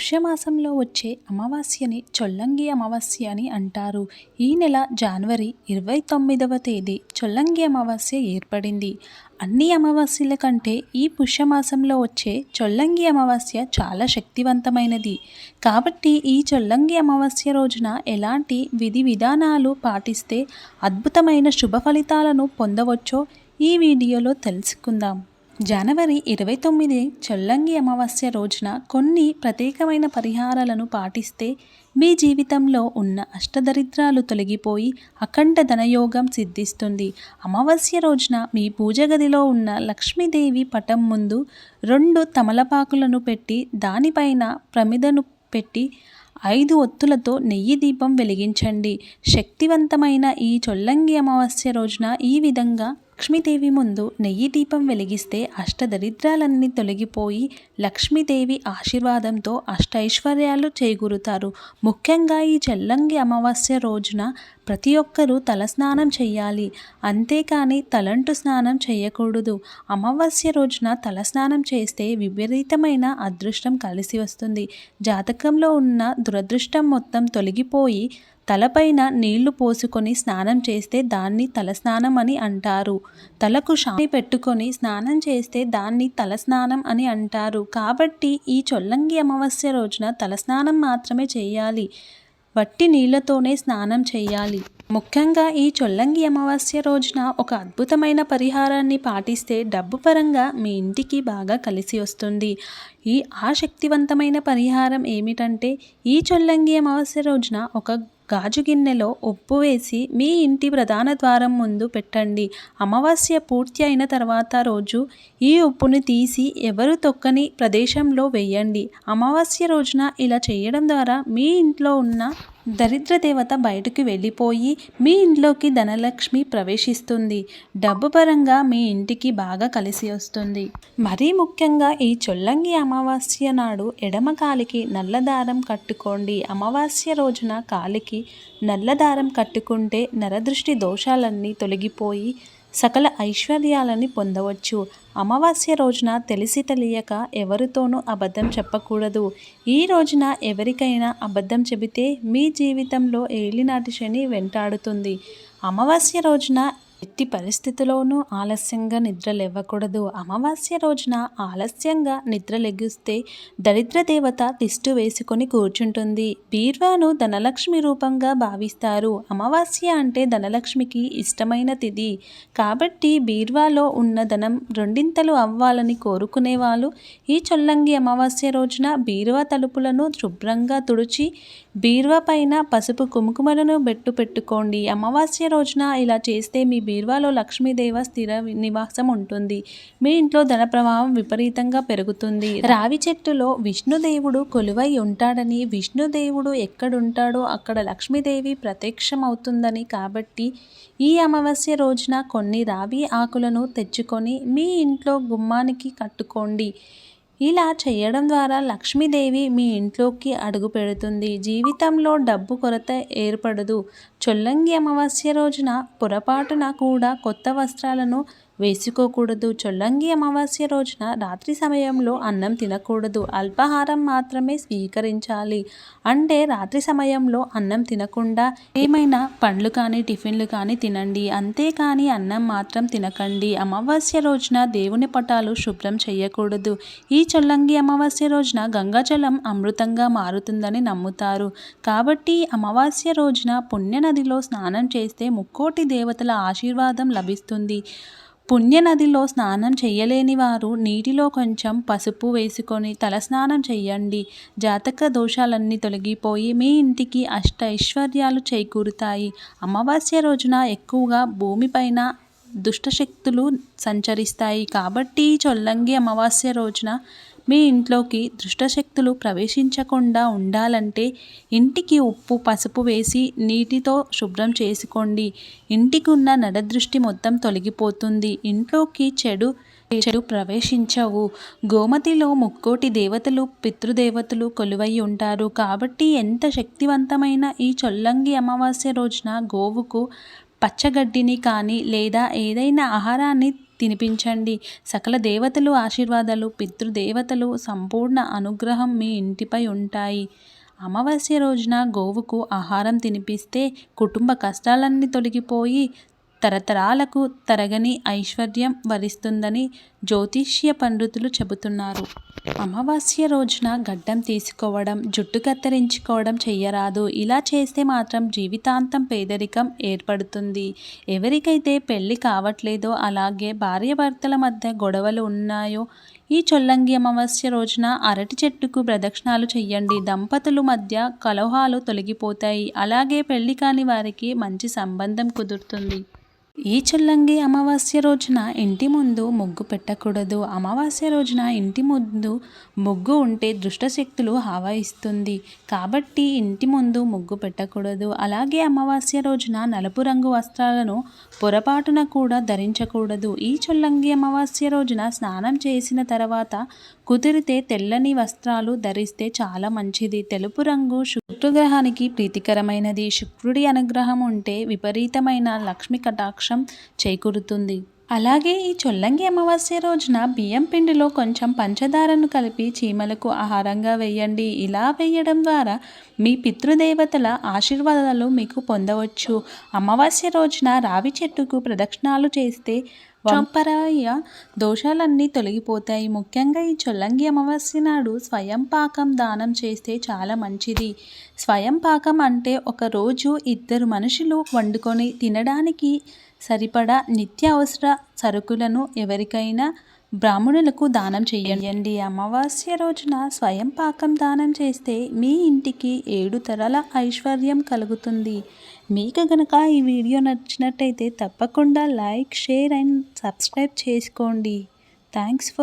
పుష్యమాసంలో వచ్చే అమావాస్యని చొల్లంగి అమావాస్య అని అంటారు. ఈ నెల జనవరి ఇరవై తొమ్మిదవ తేదీ చొల్లంగి అమావాస్య ఏర్పడింది. అన్ని అమావాస్యల కంటే ఈ పుష్యమాసంలో వచ్చే చొల్లంగి అమావాస్య చాలా శక్తివంతమైనది. కాబట్టి ఈ చొల్లంగి అమావాస్య రోజున ఎలాంటి విధి విధానాలు పాటిస్తే అద్భుతమైన శుభ ఫలితాలను పొందవచ్చో ఈ వీడియోలో తెలుసుకుందాం. జనవరి ఇరవై తొమ్మిది చొల్లంగి అమావాస్య రోజున కొన్ని ప్రత్యేకమైన పరిహారాలను పాటిస్తే మీ జీవితంలో ఉన్న అష్టదరిద్రాలు తొలగిపోయి అఖండ ధనయోగం సిద్ధిస్తుంది. అమావాస్య రోజున మీ పూజ గదిలో ఉన్న లక్ష్మీదేవి పటం ముందు రెండు తమలపాకులను పెట్టి దానిపైన ప్రమిదను పెట్టి ఐదు ఒత్తులతో నెయ్యి దీపం వెలిగించండి. శక్తివంతమైన ఈ చొల్లంగి అమావాస్య రోజున ఈ విధంగా లక్ష్మీదేవి ముందు నెయ్యి దీపం వెలిగిస్తే అష్టదరిద్రాలన్నీ తొలగిపోయి లక్ష్మీదేవి ఆశీర్వాదంతో అష్టైశ్వర్యాలు చేకూరుతారు. ముఖ్యంగా ఈ చెల్లంగి అమావాస్య రోజున ప్రతి ఒక్కరూ తలస్నానం చేయాలి అంతేకాని తలంటు స్నానం చేయకూడదు అమావాస్య రోజున తలస్నానం చేస్తే విపరీతమైన అదృష్టం కలిసి వస్తుంది. జాతకంలో ఉన్న దురదృష్టం మొత్తం తొలగిపోయి తలపైన నీళ్ళు పోసుకొని స్నానం చేస్తే దాన్ని తలస్నానం అని అంటారు. తలకు షాని పెట్టుకొని స్నానం చేస్తే దాన్ని తలస్నానం అని అంటారు. కాబట్టి ఈ చొల్లంగి అమావాస్య రోజున తలస్నానం మాత్రమే చేయాలి. వట్టి నీళ్ళతోనే స్నానం చేయాలి ముఖ్యంగా ఈ చొల్లంగి అమావాస్య రోజున ఒక అద్భుతమైన పరిహారాన్ని పాటిస్తే డబ్బు పరంగా మీ ఇంటికి బాగా కలిసి వస్తుంది. ఈ ఆశక్తివంతమైన పరిహారం ఏమిటంటే ఈ చొల్లంగి అమావాస్య రోజున ఒక గాజు గిన్నెలో ఉప్పు వేసి మీ ఇంటి ప్రధాన ద్వారం ముందు పెట్టండి. అమావాస్య పూర్తి అయిన తర్వాత రోజు ఈ ఉప్పుని తీసి ఎవరు తొక్కని ప్రదేశంలో వేయండి. అమావాస్య రోజున ఇలా చేయడం ద్వారా మీ ఇంట్లో ఉన్న దరిద్ర దేవత బయటకు వెళ్ళిపోయి మీ ఇంట్లోకి ధనలక్ష్మి ప్రవేశిస్తుంది. డబ్బు పరంగా మీ ఇంటికి బాగా కలిసి వస్తుంది. మరీ ముఖ్యంగా ఈ చొల్లంగి అమావాస్య నాడు ఎడమ కాలికి నల్లదారం కట్టుకోండి. అమావాస్య రోజున కాలికి నల్లదారం కట్టుకుంటే నరదృష్టి దోషాలన్నీ తొలగిపోయి సకల ఐశ్వర్యాలని పొందవచ్చు. అమావాస్య రోజున తెలిసి తెలియక ఎవరితోనూ అబద్ధం చెప్పకూడదు. ఈ రోజున ఎవరికైనా అబద్ధం చెబితే మీ జీవితంలో ఏలినాటి శని వెంటాడుతుంది. అమావాస్య రోజున ఎట్టి పరిస్థితిలోనూ ఆలస్యంగా నిద్ర లేవకూడదు అమావాస్య రోజున ఆలస్యంగా నిద్ర లెగిస్తే దరిద్ర దేవత తిష్టు వేసుకొని కూర్చుంటుంది. బీర్వాను ధనలక్ష్మి రూపంగా భావిస్తారు. అమావాస్య అంటే ధనలక్ష్మికి ఇష్టమైన తిథి. కాబట్టి బీర్వాలో ఉన్న ధనం రెండింతలు అవ్వాలని కోరుకునేవాళ్ళు ఈ చొల్లంగి అమావాస్య రోజున బీరువా తలుపులను శుభ్రంగా తుడిచి బీరువా పైన పసుపు కుంకుమలను బెట్టు పెట్టుకోండి. అమావాస్య రోజున ఇలా చేస్తే మీ బీర్వాలో లక్ష్మీదేవ స్థిర నివాసం ఉంటుంది. మీ ఇంట్లో ధన ప్రవాహం విపరీతంగా పెరుగుతుంది. రావి చెట్టులో విష్ణుదేవుడు కొలువై ఉంటాడని విష్ణుదేవుడు ఎక్కడుంటాడో అక్కడ లక్ష్మీదేవి ప్రత్యక్షం అవుతుందని కాబట్టి ఈ అమావాస్య రోజున కొన్ని రావి ఆకులను తెచ్చుకొని మీ ఇంట్లో గుమ్మానికి కట్టుకోండి. ఇలా చేయడం ద్వారా లక్ష్మీదేవి మీ ఇంట్లోకి అడుగు పెడుతుంది. జీవితంలో డబ్బు కొరత ఏర్పడదు. చొల్లంగి అమావాస్య రోజున పొరపాటున కూడా కొత్త వస్త్రాలను వేసుకోకూడదు. చొల్లంగి అమావాస్య రోజున రాత్రి సమయంలో అన్నం తినకూడదు. అల్పాహారం మాత్రమే స్వీకరించాలి. అంటే రాత్రి సమయంలో అన్నం తినకుండా ఏమైనా పండ్లు కానీ టిఫిన్లు కానీ తినండి. అంతేకాని అన్నం మాత్రం తినకండి. అమావాస్య రోజున దేవుని పటాలు శుభ్రం చేయకూడదు. ఈ చొల్లంగి అమావాస్య రోజున గంగాజలం అమృతంగా మారుతుందని నమ్ముతారు. కాబట్టి అమావాస్య రోజున పుణ్యనదిలో స్నానం చేస్తే ముక్కోటి దేవతల ఆశీర్వాదం లభిస్తుంది. పుణ్యనదిలో స్నానం చేయలేని వారు నీటిలో కొంచెం పసుపు వేసుకొని తలస్నానం చేయండి జాతక దోషాలన్నీ తొలగిపోయి మీ ఇంటికి అష్ట ఐశ్వర్యాలు చేకూరుతాయి. అమావాస్య రోజున ఎక్కువగా భూమిపైన దుష్టశక్తులు సంచరిస్తాయి. కాబట్టి చొల్లంగి అమావాస్య రోజున మీ ఇంట్లోకి దుష్టశక్తులు ప్రవేశించకుండా ఉండాలంటే ఇంటికి ఉప్పు పసుపు వేసి నీటితో శుభ్రం చేసుకోండి. ఇంటికి ఉన్న నడదృష్టి మొత్తం తొలగిపోతుంది. ఇంట్లోకి చెడు చెడు ప్రవేశించవు. గోమతిలో ముక్కోటి దేవతలు పితృదేవతలు కొలువై ఉంటారు. కాబట్టి ఎంత శక్తివంతమైన ఈ చొల్లంగి అమావాస్య రోజున గోవుకు పచ్చగడ్డిని కానీ లేదా ఏదైనా ఆహారాన్ని తినిపించండి. సకల దేవతలు ఆశీర్వాదాలు పితృదేవతలు సంపూర్ణ అనుగ్రహం మీ ఇంటిపై ఉంటాయి. అమావాస్య రోజున గోవుకు ఆహారం తినిపిస్తే కుటుంబ కష్టాలన్నీ తొలగిపోయి తరతరాలకు తరగని ఐశ్వర్యం వరిస్తుందని జ్యోతిష్య పండితులు చెబుతున్నారు. అమావాస్య రోజున గడ్డం తీసుకోవడం జుట్టు కత్తిరించుకోవడం చెయ్యరాదు. ఇలా చేస్తే మాత్రం జీవితాంతం పేదరికం ఏర్పడుతుంది. ఎవరికైతే పెళ్ళి కావట్లేదో అలాగే భార్యాభర్తల మధ్య గొడవలు ఉన్నాయో ఈ చొల్లంగి అమావాస్య రోజున అరటి చెట్టుకు ప్రదక్షిణాలు చెయ్యండి. దంపతుల మధ్య కలహాలు తొలగిపోతాయి. అలాగే పెళ్ళి కాని వారికి మంచి సంబంధం కుదురుతుంది. ఈ చొల్లంగి అమావాస్య రోజున ఇంటి ముందు ముగ్గు పెట్టకూడదు. అమావాస్య రోజున ఇంటి ముందు ముగ్గు ఉంటే దుష్టశక్తులు హావాయిస్తుంది కాబట్టి ఇంటి ముందు ముగ్గు పెట్టకూడదు. అలాగే అమావాస్య రోజున నలుపు రంగు వస్త్రాలను పొరపాటున కూడా ధరించకూడదు. ఈ చొల్లంగి అమావాస్య రోజున స్నానం చేసిన తర్వాత కుదిరితే తెల్లని వస్త్రాలు ధరిస్తే చాలా మంచిది. తెలుపు రంగు శుక్రగ్రహానికి ప్రీతికరమైనది. శుక్రుడి అనుగ్రహం ఉంటే విపరీతమైన లక్ష్మి కటాక్ష చేకూరుతుంది. అలాగే ఈ చొల్లంగి అమావాస్య రోజున బియ్యం పిండిలో కొంచెం పంచదారను కలిపి చీమలకు ఆహారంగా వేయండి. ఇలా వేయడం ద్వారా మీ పితృదేవతల ఆశీర్వాదాలు మీకు పొందవచ్చు. అమావాస్య రోజున రావి చెట్టుకు ప్రదక్షిణాలు చేస్తే వంపరాయ దోషాలన్నీ తొలగిపోతాయి. ముఖ్యంగా ఈ చొల్లంగి అమావాస్య నాడు స్వయం పాకం దానం చేస్తే చాలా మంచిది. స్వయం పాకం అంటే ఒక రోజు ఇద్దరు మనుషులు వండుకొని తినడానికి సరిపడా నిత్య అవసర సరుకులను ఎవరికైనా బ్రాహ్మణులకు దానం చేయండి. అమావాస్య రోజున స్వయం పాకం దానం చేస్తే మీ ఇంటికి ఏడు తరాల ఐశ్వర్యం కలుగుతుంది. మీకు కనుక ఈ వీడియో నచ్చినట్టయితే తప్పకుండా లైక్ షేర్ అండ్ సబ్స్క్రైబ్ చేసుకోండి. Thanks for